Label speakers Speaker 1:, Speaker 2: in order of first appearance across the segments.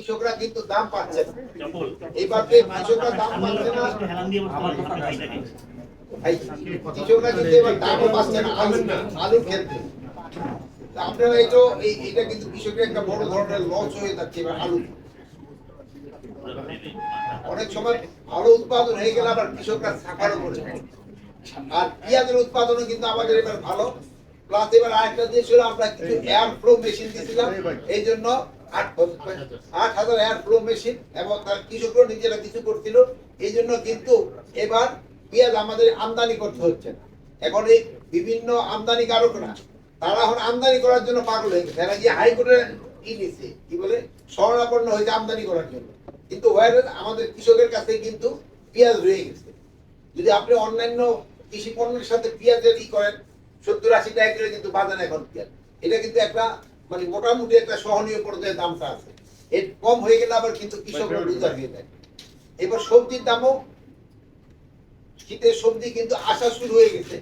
Speaker 1: কৃষকরা কিন্তু দাম পাচ্ছে না। এবার কৃষকরা দাম পাচ্ছে না কৃষকরা কিন্তু এবার দামও পাচ্ছে না আলু আলুর ক্ষেত্রে আপনারা এই তো এটা কিন্তু কৃষকের একটা বড় ধরনের লস হয়ে যাচ্ছে এবার আলু। অনেক সময় আলু উৎপাদন হয়ে গেলে আবার কৃষকরা সাফারও করে। আর পেঁয়াজের উৎপাদনও কিন্তু আমাদের এবার ভালো। প্লাস এবার আরেকটা দিয়ে ছিল আমরা কিছু এয়ার ফ্লো মেশিন দিয়েছিলাম। এই জন্য আট হাজার। এয়ার ফ্লো মেশিন এবং তার কৃষকরা নিজেরা কিছু করছিল। এই জন্য কিন্তু এবার পেঁয়াজ আমাদের আমদানি করতে হচ্ছে না। এখন এই বিভিন্ন আমদানিকারকরা তারা এখন আমদানি করার জন্য পাগল হয়ে গেছে। গিয়ে হাইকোর্টে ই নিচ্ছে কি বলে? শরণাপন্ন হয়েছে আমদানি করার জন্য। কিন্তু whereas আমাদের কৃষকের কাছে কিন্তু পেঁয়াজ রয়ে গেছে। যদি আপনি অন্যান্য কৃষি পণ্যের সাথে পেঁয়াজের ই করেন সত্তর আশি টাকা কিন্তু বাজারে এখন পেঁয়াজ। এটা কিন্তু একটা মানে মোটামুটি একটা সহনীয় পর্যায়ে দামটা আছে। এর কম হয়ে গেলে আবার কিন্তু কৃষকরা রোজগার হয়ে যায়। এবার সবজির দামও শীতের সবজি কিন্তু আসা শুরু হয়ে গেছে।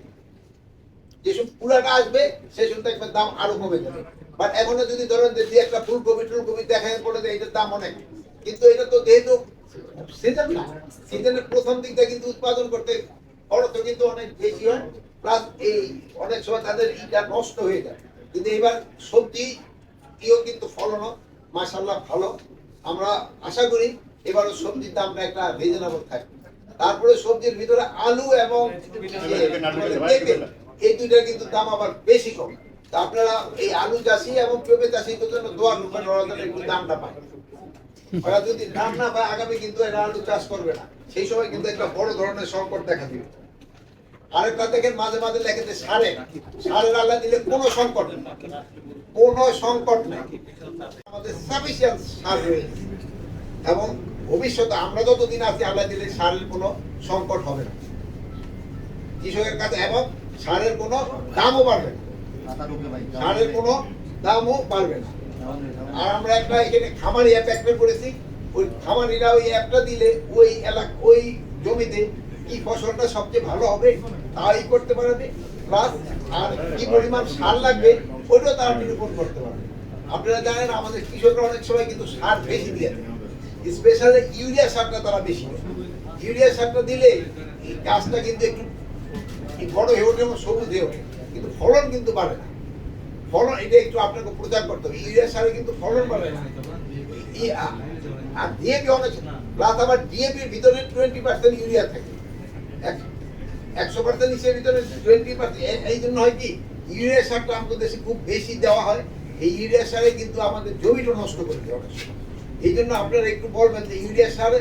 Speaker 1: যেসব পুরাটা আসবে সেই সময় দেখবেন দাম আরও কমে যাবে। বাট এখনও যদি ধরেন যে একটা ফুলকপি টুলকপি দেখা পড়ে যে এটার দাম অনেক। কিন্তু এটা তো যেহেতু সিজন না সিজনের প্রথম দিকটা কিন্তু উৎপাদন করতে খরচ কিন্তু অনেক বেশি হয়। প্লাস এই অনেক সময় তাদের ইটা নষ্ট হয়ে যায়। কিন্তু এবার সবজি ইও কিন্তু ফলনও মাসাল্লাহ ভালো। আমরা আশা করি এবারও সবজির দামটা একটা রিজনেবল থাকবে। তারপরে সবজির ভিতরে আলু এবং এই দুইটার কিন্তু দাম আবার বেশি কম। তা আপনারা এই আলু চাষি এবং পেঁপে চাষিদের জন্য দোয়া যেন একটু দামটা পায়। ওরা যদি দাম না পায় আগামী কিন্তু এরা আলু চাষ করবে না। সেই সময় কিন্তু একটা বড় ধরনের সংকট দেখা দিবে। আরেকটা দেখেন মাঝে মাঝে লেখে যে সারে, সারের আল্লাহ দিলে কোনো সংকট কোনো সংকট নেই। আমাদের সাফিসিয়েন্ট সার রয়েছে। এবং ভবিষ্যতে আমরা যতদিন আছি, আল্লাহ দিলে সারের কোনো সংকট হবে না। কৃষকের কাছে এবং সারের কোনো দামও বাড়বে না। সারের কোনো দামও বাড়বে না। আর আমরা একটা এখানে খামারি অ্যাপ একটা করেছি। ওই খামারিরা ওই অ্যাপটা দিলে ওই এলাকা, ওই জমিতে কি ফসলটা সবচেয়ে ভালো হবে তাই করতে পারবে প্লাস আর কি পরিমাণ সার লাগবে, ওইটাও তারা নিরূপণ করতে পারবে। আপনারা জানেন আমাদের কৃষকরা অনেক সময় কিন্তু সার বেশি দিয়ে স্পেশালি ইউরিয়া সারটা তারা বেশি ইউরিয়া সারটা দিলে গাছটা কিন্তু একটু বড় হয়ে ওঠে এবং সবুজ হয়ে ওঠে। কিন্তু ফলন কিন্তু বাড়ে না। ফলন, এটা একটু আপনাকে প্রচার করতে হবে। ইউরিয়া সারে কিন্তু ফলন বাড়ে না। আর ডিএপি অনেক প্লাস আবার ডিএপির ভিতরে টোয়েন্টি পার্সেন্ট ইউরিয়া থাকে। একশো পার্সেন্ট ভিতরে টোয়েন্টি পার্সেন্ট এই জন্য হয় কি, ইউরিয়া সারটা আমাদের দেশে খুব বেশি দেওয়া হয়। এই ইউরিয়া সারে কিন্তু আমাদের জমিটা নষ্ট করে দেয় অনেক এই জন্য আপনারা একটু বলবেন যে ইউরিয়া সারে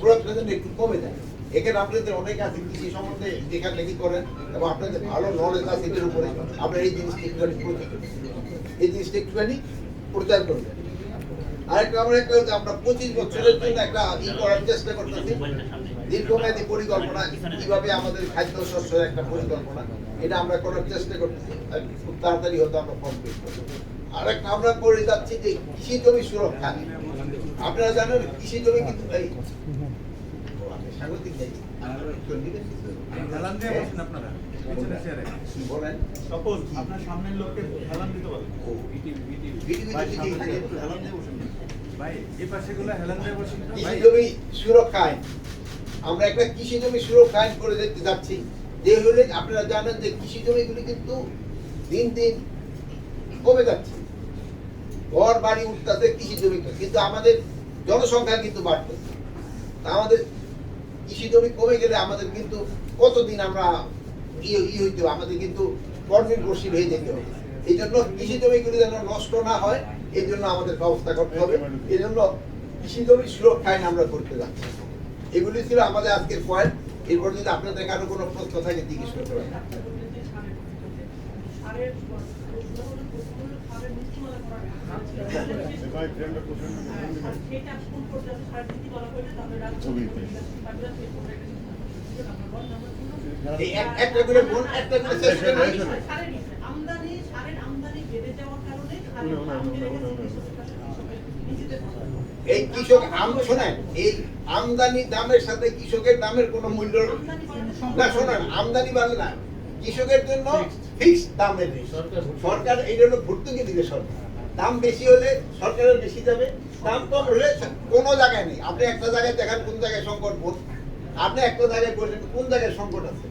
Speaker 1: প্রয়োগটা একটু কমে যায়। এখানে আপনাদের অনেক আছে কৃষি সম্বন্ধে যেখানে লেখি করেন, এবং আপনাদের ভালো নলেজ আছে এটার উপরে। আপনারা এই জিনিসটা একটুখানি এই জিনিসটা একটুখানি প্রচার করবেন আরেকটা আমরা একটা আমরা পঁচিশ বছরের জন্য একটা ই করার চেষ্টা করতেছি। দীর্ঘমেয়াদী পরিকল্পনা কীভাবে আমাদের খাদ্য শস্যের একটা পরিকল্পনা এটা আমরা করার চেষ্টা করতেছি। খুব তাড়াতাড়ি হয়তো আমরা কমপ্লিট করব। আর একটা আমরা করে যাচ্ছি যে কৃষি জমি সুরক্ষা। আপনারা জানেন কৃষি জমি কিন্তু এই স্বাগতিক বলেন।
Speaker 2: সাপোজ আপনার সামনের লোককে হেলান দিতে ভাই পাশে গুলো হেলান দিয়ে বসেন।
Speaker 1: সুরক্ষা আইন আমরা একটা কৃষি জমি সুরক্ষা আইন করে দেখতে যাচ্ছি। যে হলে আপনারা জানেন যে কৃষি জমিগুলি কিন্তু দিন দিন কমে যাচ্ছে। ঘর বাড়ি উঠতেছে কৃষি জমি কিন্তু আমাদের জনসংখ্যা কিন্তু বাড়তেছে তা আমাদের কৃষি জমি কমে গেলে আমাদের কিন্তু কতদিন আমরা ই ই হইতে হবে, আমাদের কিন্তু কর্মনির্ভরশীল হয়ে যেতে হবে। এই জন্য কৃষি জমিগুলি যেন নষ্ট না হয় এই জন্য আমাদের ব্যবস্থা করতে হবে। এই জন্য কৃষি জমি সুরক্ষা আইন আমরা করতে যাচ্ছি। এগুলি ছিল আমাদের আজকের পয়েন্ট এরপর যদি আপনাদের কারও কোনো প্রশ্ন থাকে জিজ্ঞেস করতে পারেন। একটা করে বোন একটা করে শেষ করে বলি।
Speaker 3: আমদানি সারের আমদানি বেড়ে যাওয়ার কারণে সারের দাম বেড়ে গেছে কৃষকের কাছে কৃষকের নিজেদের ফসল।
Speaker 1: এই কৃষক আম শোনেন, এই আমদানি দামের সাথে কৃষকের দামের কোনো মূল্য না, শোনেন, আমদানি বাড়লে না। কৃষকের জন্য ফিক্সড দামের সরকার, এই জন্য ভর্তুকি দিবে সরকার। দাম বেশি হলে সরকারের বেশি যাবে দাম কম হলে কোনো জায়গায় নেই। আপনি একটা জায়গায় দেখেন, কোন জায়গায় সংকট বোধ। আপনি একটা জায়গায় বলছেন কোন জায়গায় সংকট আছে?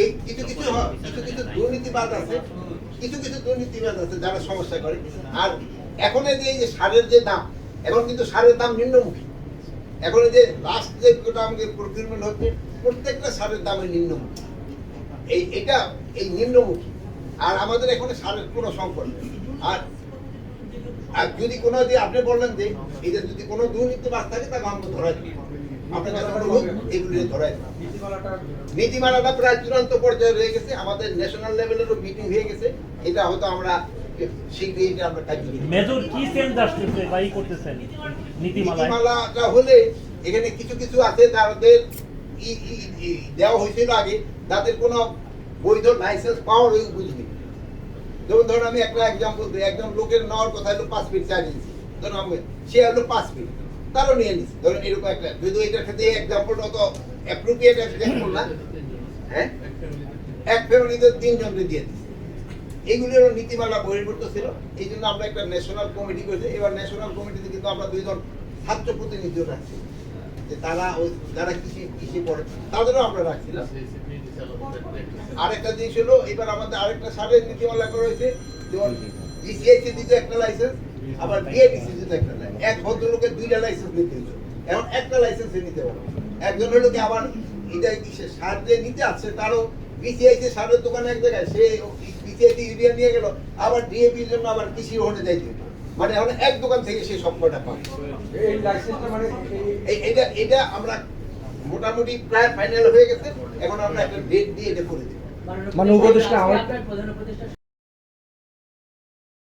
Speaker 1: এই কিছু কিছু কিছু কিছু দুর্নীতিবাদ আছে, কিছু কিছু দুর্নীতিবাদ আছে যারা সমস্যা করে। আর এখন যে সারের যে দাম এখন কিন্তু সারের দাম নিম্নমুখী। এখন যে লাস্ট যে আমাদের প্রকিউরমেন্ট হচ্ছে, প্রত্যেকটা সারের দামে নিম্নমুখী। এই, এটা এই নিম্নমুখী। আর আমাদের এখানে সারের কোনো সংকট নেই। আর আর যদি কোনো যে আপনি বললেন যে যে যদি কোনো দুর্নীতিবাদ থাকে, তাকে আমাকে ধরা দিন নীতিমালাটা প্রায় চূড়ান্ত পর্যায়ে রয়ে গেছে। আমাদের ন্যাশনাল লেভেলেরও মিটিং হয়ে গেছে। এটা হয়তো আমরা শীঘ্রই এটা আমরা কার্যকরী
Speaker 4: মেজর কি চেঞ্জ আসতেছে বা ই করতেছেন?
Speaker 1: নীতিমালাটা হলে এখানে কিছু কিছু আছে দেওয়া হয়েছিল আগে যাদের কোনো বৈধ লাইসেন্স পাওয়ার ওই বুঝবি যেমন ধরুন আমি একটা এক্সাম্পল দিই একজন লোকের নেওয়ার কথা হলো পাঁচ ফিট চার ইঞ্চি ধরুন আমি সে হলো পাঁচ ফিট তারও নিয়ে নিচ্ছে ধরুন এরকম একটা যদি এটার ক্ষেত্রে এক্সাম্পলটা অত অ্যাপ্রোপ্রিয়েট এক্সাম্পল না হ্যাঁ? এক ফ্যামিলিতে তিনজনকে দিয়ে দিচ্ছে এইগুলি নীতিমালা বহির্ভূত ছিল। এই জন্য আমরা একটা ন্যাশনাল কমিটি করেছি। এবার ন্যাশনাল কমিটিতে কিন্তু আমরা দুইজন ছাত্র প্রতিনিধিও রাখছি। যে তারা ওই যারা কৃষি কৃষি পড়ে, তাদেরও আমরা রাখছিলাম। আরেকটা জিনিস হলো, এবার আমাদের আরেকটা সারের নীতিমালা করা হয়েছে যেমন বিসিআইসি দিতে একটা লাইসেন্স আবার বিএডিসি দিতে একটা লাইসেন্স এক ভদ্রলোকের দুইটা লাইসেন্স নিতে হতো এখন একটা লাইসেন্স নিতে পারো একজন হলো কি, আবার এটা সার যে নিতে আসছে, তারও বিসিআইসি সারের দোকানে এক জায়গায়, সে বিসিআইসি ইউরিয়া নিয়ে গেল। আবার ডিএপির জন্য আবার কৃষি ওখানে যাইতে হতো মানে এখন এক দোকান থেকে সে সব কটা পায়।
Speaker 5: এই লাইসেন্সটা মানে এই
Speaker 1: এই এটা এটা আমরা মোটামুটি প্রায় ফাইনাল হয়ে গেছে। এখন আমরা একটা ডেট দিয়ে এটা করে দিই।
Speaker 5: মানে উপদেষ্টা আমার
Speaker 6: প্রধান উপদেষ্টা